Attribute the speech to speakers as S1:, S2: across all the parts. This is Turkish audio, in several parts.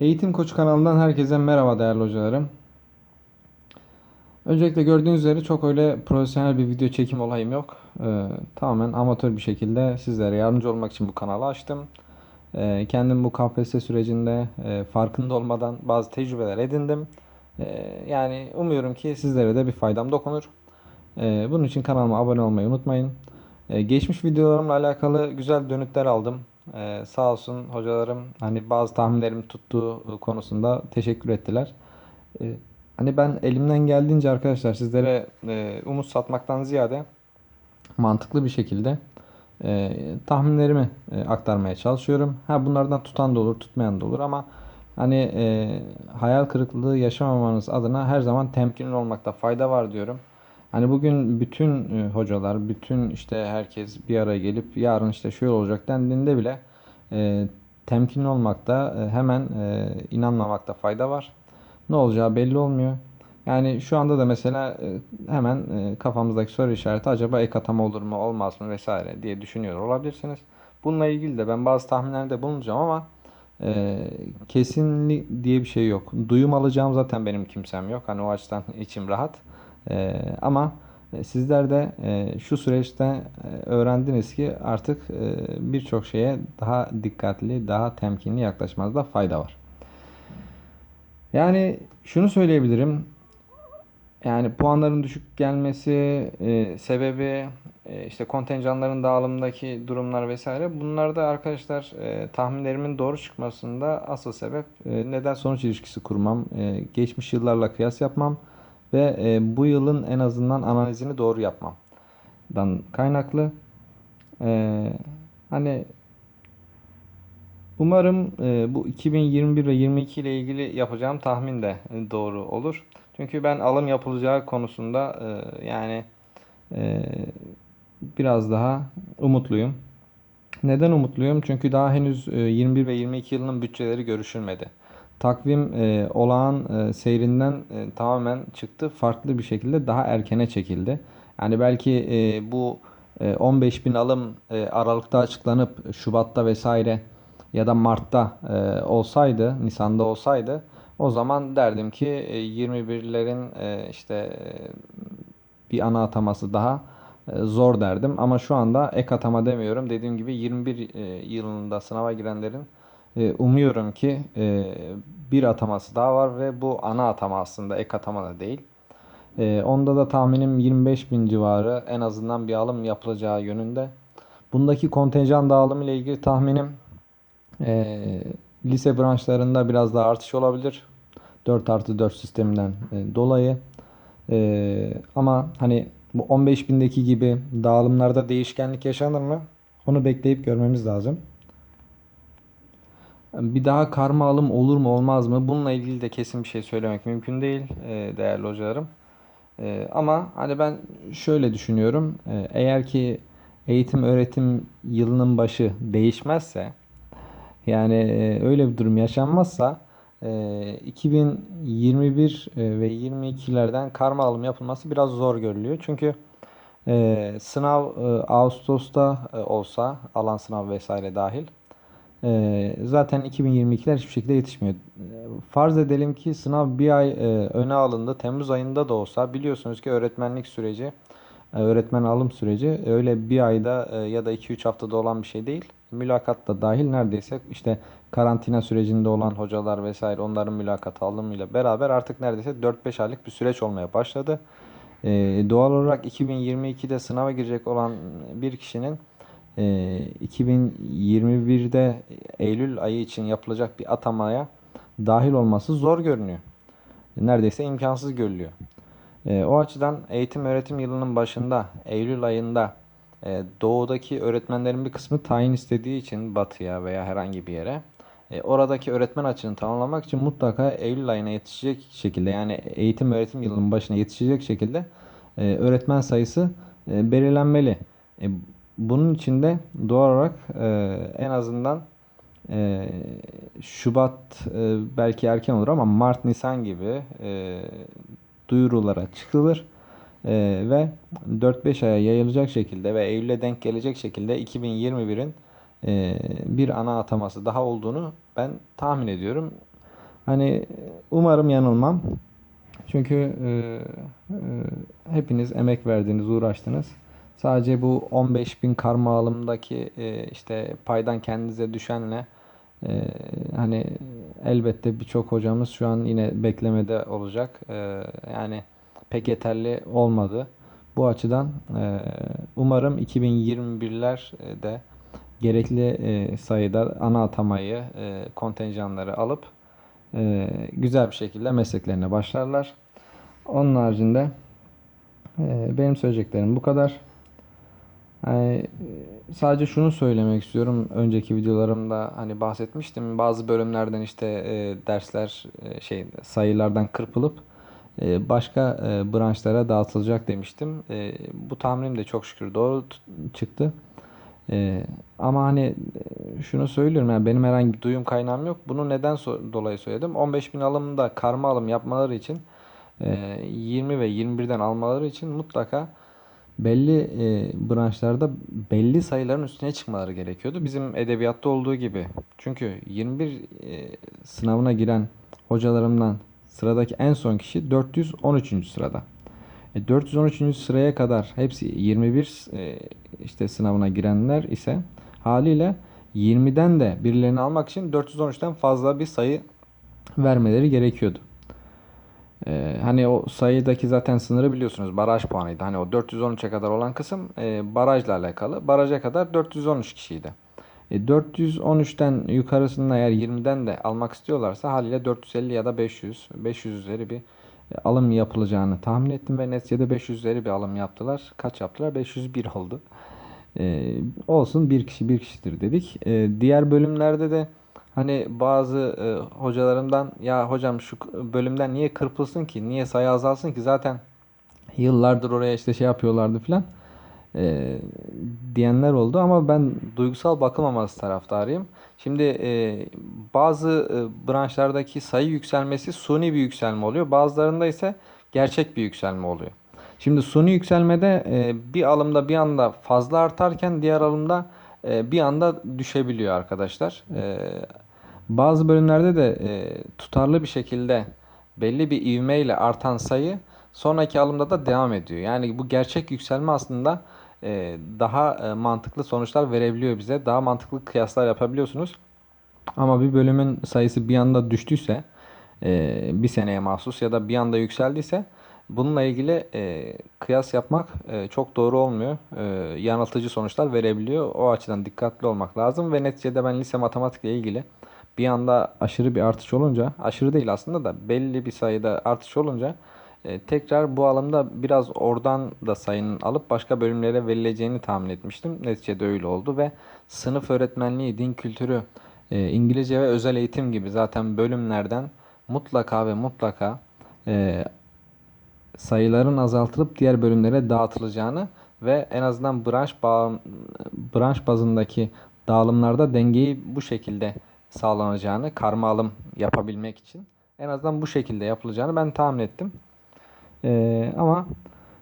S1: Eğitim Koçu kanalından herkese merhaba değerli hocalarım. Öncelikle gördüğünüz üzere çok öyle profesyonel bir video çekim olayım yok. Ee, tamamen amatör bir şekilde sizlere yardımcı olmak için bu kanalı açtım. Ee, kendim bu KPSS sürecinde e, farkında olmadan bazı tecrübeler edindim. Ee, yani umuyorum ki sizlere de bir faydam dokunur. Ee, bunun için kanalıma abone olmayı unutmayın. Ee, geçmiş videolarımla alakalı güzel dönütler aldım. Ee, sağ olsun hocalarım hani bazı tahminlerim tuttuğu konusunda teşekkür ettiler. Ee, hani ben elimden geldiğince arkadaşlar sizlere e, umut satmaktan ziyade mantıklı bir şekilde e, tahminlerimi e, aktarmaya çalışıyorum. Ha bunlardan tutan da olur, tutmayan da olur ama hani e, hayal kırıklığı yaşamamanız adına her zaman temkinli olmakta fayda var diyorum. Hani bugün bütün e, hocalar, bütün işte herkes bir araya gelip yarın işte şöyle olacak dendiğinde bile e, temkinli olmakta, e, hemen e, inanmamakta fayda var. Ne olacağı belli olmuyor. Yani şu anda da mesela e, hemen e, kafamızdaki soru işareti acaba ek atama olur mu olmaz mı vesaire diye düşünüyor olabilirsiniz. Bununla ilgili de ben bazı tahminlerde bulunacağım ama e, kesinlik diye bir şey yok. Duyum alacağım zaten benim kimsem yok. Hani o açıdan içim rahat. E, ama sizler de e, şu süreçte e, öğrendiniz ki artık e, birçok şeye daha dikkatli, daha temkinli yaklaşmanızda fayda var. Yani şunu söyleyebilirim. Yani puanların düşük gelmesi e, sebebi e, işte kontenjanların dağılımındaki durumlar vesaire. Bunlar da arkadaşlar e, tahminlerimin doğru çıkmasında asıl sebep e, neden sonuç ilişkisi kurmam, e, geçmiş yıllarla kıyas yapmam ve e, bu yılın en azından analizini doğru yapmamdan kaynaklı. E, hani Umarım e, bu 2021 ve 22 ile ilgili yapacağım tahmin de e, doğru olur. Çünkü ben alım yapılacağı konusunda e, yani e, biraz daha umutluyum. Neden umutluyum? Çünkü daha henüz e, 21 ve 22 yılının bütçeleri görüşülmedi. Takvim e, olağan e, seyrinden e, tamamen çıktı. Farklı bir şekilde daha erkene çekildi. Yani belki e, bu e, 15 bin alım e, Aralık'ta açıklanıp Şubat'ta vesaire ya da Mart'ta e, olsaydı, Nisan'da olsaydı o zaman derdim ki e, 21'lerin e, işte e, bir ana ataması daha e, zor derdim. Ama şu anda ek atama demiyorum. Dediğim gibi 21 e, yılında sınava girenlerin e, umuyorum ki e, bir ataması daha var ve bu ana atama aslında ek atama da değil. E, onda da tahminim 25 bin civarı en azından bir alım yapılacağı yönünde. Bundaki kontenjan dağılımı ile ilgili tahminim e, lise branşlarında biraz daha artış olabilir. 4 artı 4 sisteminden e, dolayı. Ama hani bu 15 bindeki gibi dağılımlarda değişkenlik yaşanır mı? Onu bekleyip görmemiz lazım. Bir daha karma alım olur mu olmaz mı? Bununla ilgili de kesin bir şey söylemek mümkün değil e, değerli hocalarım. E, ama hani ben şöyle düşünüyorum. E, eğer ki eğitim öğretim yılının başı değişmezse yani öyle bir durum yaşanmazsa e, 2021 e, ve 22'lerden karma alım yapılması biraz zor görülüyor. Çünkü sınav Ağustos'ta olsa alan sınav vesaire dahil e, zaten 2022'ler hiçbir şekilde yetişmiyor. E, Farz edelim ki sınav bir ay e, öne alındı. Temmuz ayında da olsa biliyorsunuz ki öğretmenlik süreci, e, öğretmen alım süreci öyle bir ayda e, ya da 2-3 haftada olan bir şey değil mülakat da dahil neredeyse işte karantina sürecinde olan hocalar vesaire onların mülakat alımıyla beraber artık neredeyse 4-5 aylık bir süreç olmaya başladı. Ee, doğal olarak 2022'de sınava girecek olan bir kişinin e, 2021'de Eylül ayı için yapılacak bir atamaya dahil olması zor görünüyor. Neredeyse imkansız görülüyor. E, o açıdan eğitim öğretim yılının başında Eylül ayında e, doğudaki öğretmenlerin bir kısmı tayin istediği için batıya veya herhangi bir yere e, oradaki öğretmen açığını tamamlamak için mutlaka Eylül ayına yetişecek şekilde yani eğitim öğretim yılının başına yetişecek şekilde e, öğretmen sayısı belirlenmeli. Bunun için de doğal olarak e, en azından e, Şubat e, belki erken olur ama Mart, Nisan gibi e, duyurulara çıkılır. Ee, ve 4-5 aya yayılacak şekilde ve Eylül'e denk gelecek şekilde 2021'in e, bir ana ataması daha olduğunu ben tahmin ediyorum. Hani umarım yanılmam. Çünkü e, e, hepiniz emek verdiniz, uğraştınız. Sadece bu 15.000 karma alımdaki e, işte paydan kendinize düşenle e, hani elbette birçok hocamız şu an yine beklemede olacak. E, yani pek yeterli olmadı. Bu açıdan e, umarım 2021'ler de gerekli e, sayıda ana atamayı, e, kontenjanları alıp e, güzel bir şekilde mesleklerine başlarlar. Onun haricinde e, benim söyleyeceklerim bu kadar. Yani, e, sadece şunu söylemek istiyorum. Önceki videolarımda hani bahsetmiştim. Bazı bölümlerden işte e, dersler e, şey sayılardan kırpılıp e, başka e, branşlara dağıtılacak demiştim. E, bu tahminim de çok şükür doğru çıktı. E, ama hani e, şunu söylüyorum yani benim herhangi bir duyum kaynağım yok. Bunu neden so- dolayı söyledim? 15 bin alımda karma alım yapmaları için e, 20 ve 21'den almaları için mutlaka belli e, branşlarda belli sayıların üstüne çıkmaları gerekiyordu. Bizim edebiyatta olduğu gibi. Çünkü 21 e, sınavına giren hocalarımdan sıradaki en son kişi 413. sırada. E, 413. sıraya kadar hepsi 21 e, işte sınavına girenler ise haliyle 20'den de birilerini almak için 413'ten fazla bir sayı vermeleri gerekiyordu. Ee, hani o sayıdaki zaten sınırı biliyorsunuz baraj puanıydı. Hani o 413'e kadar olan kısım e, barajla alakalı. Baraja kadar 413 kişiydi. E, 413'ten yukarısında eğer 20'den de almak istiyorlarsa haliyle 450 ya da 500, 500 üzeri bir e, alım yapılacağını tahmin ettim ve neticede 500 üzeri bir alım yaptılar. Kaç yaptılar? 501 oldu. E, olsun bir kişi bir kişidir dedik. E, diğer bölümlerde de Hani bazı e, hocalarımdan ya hocam şu bölümden niye kırpılsın ki? Niye sayı azalsın ki? Zaten yıllardır oraya işte şey yapıyorlardı filan e, diyenler oldu ama ben duygusal bakılmaması taraftarıyım. Şimdi e, bazı e, branşlardaki sayı yükselmesi suni bir yükselme oluyor. Bazılarında ise gerçek bir yükselme oluyor. Şimdi suni yükselmede e, bir alımda bir anda fazla artarken diğer alımda e, bir anda düşebiliyor arkadaşlar. E, bazı bölümlerde de e, tutarlı bir şekilde belli bir ivmeyle artan sayı sonraki alımda da devam ediyor. Yani bu gerçek yükselme aslında e, daha e, mantıklı sonuçlar verebiliyor bize. Daha mantıklı kıyaslar yapabiliyorsunuz. Ama bir bölümün sayısı bir anda düştüyse e, bir seneye mahsus ya da bir anda yükseldiyse bununla ilgili e, kıyas yapmak e, çok doğru olmuyor. E, yanıltıcı sonuçlar verebiliyor. O açıdan dikkatli olmak lazım ve neticede ben lise matematikle ilgili bir anda aşırı bir artış olunca, aşırı değil aslında da belli bir sayıda artış olunca e, tekrar bu alımda biraz oradan da sayının alıp başka bölümlere verileceğini tahmin etmiştim. Neticede öyle oldu ve sınıf öğretmenliği, din kültürü, e, İngilizce ve özel eğitim gibi zaten bölümlerden mutlaka ve mutlaka e, sayıların azaltılıp diğer bölümlere dağıtılacağını ve en azından branş bağ, branş bazındaki dağılımlarda dengeyi bu şekilde sağlanacağını karma alım yapabilmek için en azından bu şekilde yapılacağını ben tahmin ettim. Ee, ama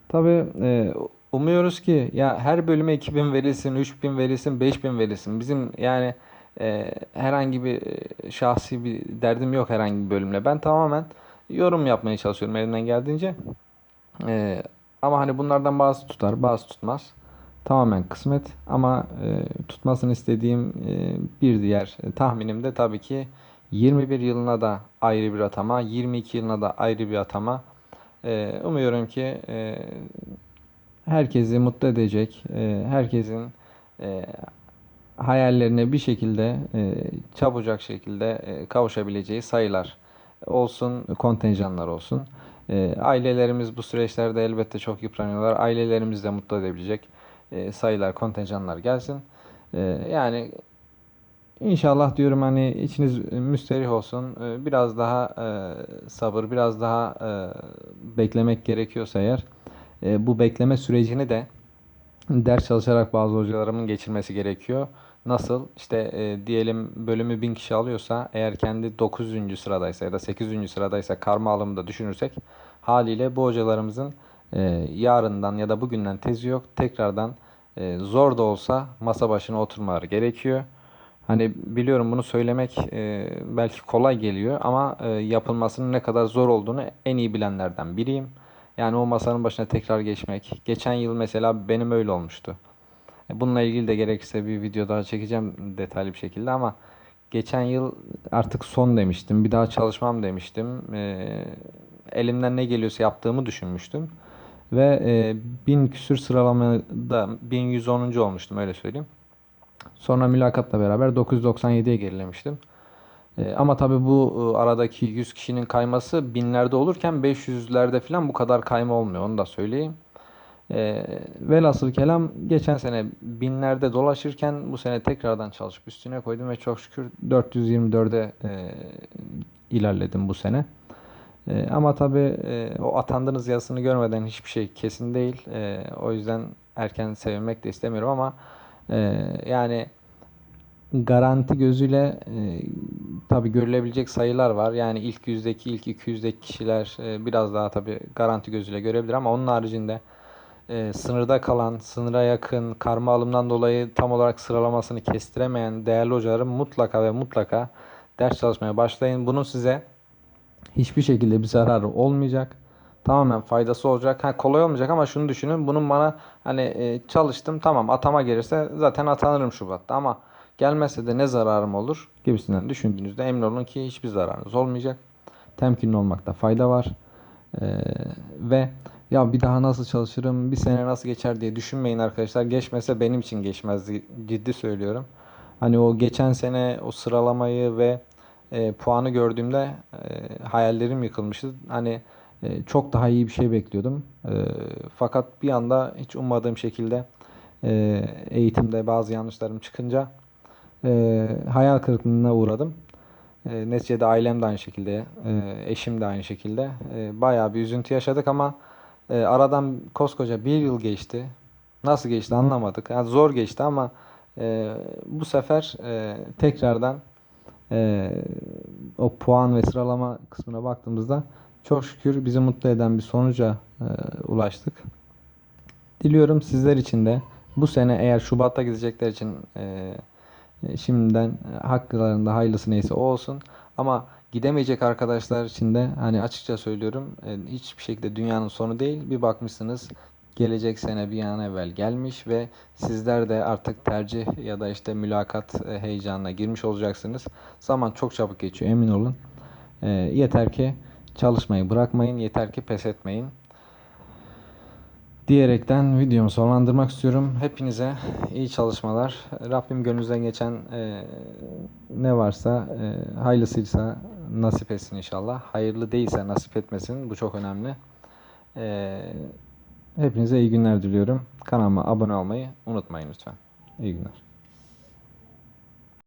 S1: tabii e, umuyoruz ki ya her bölüme 2000 verilsin, 3000 verilsin, 5000 verilsin. Bizim yani e, herhangi bir e, şahsi bir derdim yok herhangi bir bölümle. Ben tamamen yorum yapmaya çalışıyorum elimden geldiğince. Ee, ama hani bunlardan bazı tutar, bazı tutmaz. Tamamen kısmet ama e, tutmasını istediğim e, bir diğer tahminim de tabii ki 21 yılına da ayrı bir atama, 22 yılına da ayrı bir atama. E, umuyorum ki e, herkesi mutlu edecek, e, herkesin e, hayallerine bir şekilde e, çabucak şekilde e, kavuşabileceği sayılar olsun, kontenjanlar olsun. E, ailelerimiz bu süreçlerde elbette çok yıpranıyorlar. Ailelerimizi de mutlu edebilecek e, sayılar, kontenjanlar gelsin. E, yani inşallah diyorum hani içiniz müsterih olsun. E, biraz daha e, sabır, biraz daha e, beklemek gerekiyorsa eğer e, bu bekleme sürecini de ders çalışarak bazı hocalarımın geçirmesi gerekiyor. Nasıl? İşte e, diyelim bölümü 1000 kişi alıyorsa eğer kendi 9. sıradaysa ya da 8. sıradaysa karma alımı da düşünürsek haliyle bu hocalarımızın e, yarından ya da bugünden tezi yok. Tekrardan e, zor da olsa masa başına oturmaları gerekiyor. Hani biliyorum bunu söylemek e, belki kolay geliyor ama e, yapılmasının ne kadar zor olduğunu en iyi bilenlerden biriyim. Yani o masanın başına tekrar geçmek. Geçen yıl mesela benim öyle olmuştu. E, Bununla ilgili de gerekirse bir video daha çekeceğim detaylı bir şekilde ama geçen yıl artık son demiştim. Bir daha çalışmam demiştim. E, elimden ne geliyorsa yaptığımı düşünmüştüm. Ve e, 1000 küsür sıralamada 1110. olmuştum öyle söyleyeyim. Sonra mülakatla beraber 997'ye gerilemiştim. E, ama tabii bu e, aradaki 100 kişinin kayması binlerde olurken 500'lerde falan bu kadar kayma olmuyor. Onu da söyleyeyim. E, velhasıl kelam geçen sene binlerde dolaşırken bu sene tekrardan çalışıp üstüne koydum ve çok şükür 424'e e, ilerledim bu sene. E, ama tabii e, o atandığınız yazısını görmeden hiçbir şey kesin değil. E, o yüzden erken sevinmek de istemiyorum ama e, yani garanti gözüyle e, tabii görülebilecek sayılar var. Yani ilk yüzdeki, ilk 200'deki kişiler e, biraz daha tabii garanti gözüyle görebilir ama onun haricinde e, sınırda kalan, sınıra yakın, karma alımdan dolayı tam olarak sıralamasını kestiremeyen değerli hocalarım mutlaka ve mutlaka ders çalışmaya başlayın. Bunun size hiçbir şekilde bir zararı olmayacak. Tamamen faydası olacak. Ha, kolay olmayacak ama şunu düşünün. Bunun bana hani e, çalıştım tamam atama gelirse zaten atanırım Şubat'ta ama gelmezse de ne zararım olur gibisinden düşündüğünüzde emin olun ki hiçbir zararınız olmayacak. Temkinli olmakta fayda var. Ee, ve ya bir daha nasıl çalışırım, bir sene nasıl geçer diye düşünmeyin arkadaşlar. Geçmese benim için geçmezdi. Ciddi söylüyorum. Hani o geçen sene o sıralamayı ve e, puanı gördüğümde e, hayallerim yıkılmıştı. Hani e, çok daha iyi bir şey bekliyordum. E, fakat bir anda hiç ummadığım şekilde e, eğitimde bazı yanlışlarım çıkınca e, hayal kırıklığına uğradım. E, neticede ailem de aynı şekilde, e, eşim de aynı şekilde. E, bayağı bir üzüntü yaşadık ama e, aradan koskoca bir yıl geçti. Nasıl geçti anlamadık. Yani zor geçti ama e, bu sefer e, tekrardan e, o puan ve sıralama kısmına baktığımızda çok şükür bizi mutlu eden bir sonuca e, ulaştık. Diliyorum sizler için de bu sene eğer Şubat'ta gidecekler için e, e, şimdiden haklarında hayırlısı neyse o olsun. Ama gidemeyecek arkadaşlar için de hani açıkça söylüyorum e, hiçbir şekilde dünyanın sonu değil. Bir bakmışsınız gelecek sene bir an evvel gelmiş ve sizler de artık tercih ya da işte mülakat e, heyecanına girmiş olacaksınız. Zaman çok çabuk geçiyor emin olun. E, yeter ki çalışmayı bırakmayın, yeter ki pes etmeyin diyerekten videomu sonlandırmak istiyorum. Hepinize iyi çalışmalar. Rabbim gönlünüzden geçen e, ne varsa e, hayırlısıysa nasip etsin inşallah. Hayırlı değilse nasip etmesin. Bu çok önemli. E, hepinize iyi günler diliyorum. Kanalıma abone olmayı unutmayın lütfen. İyi günler.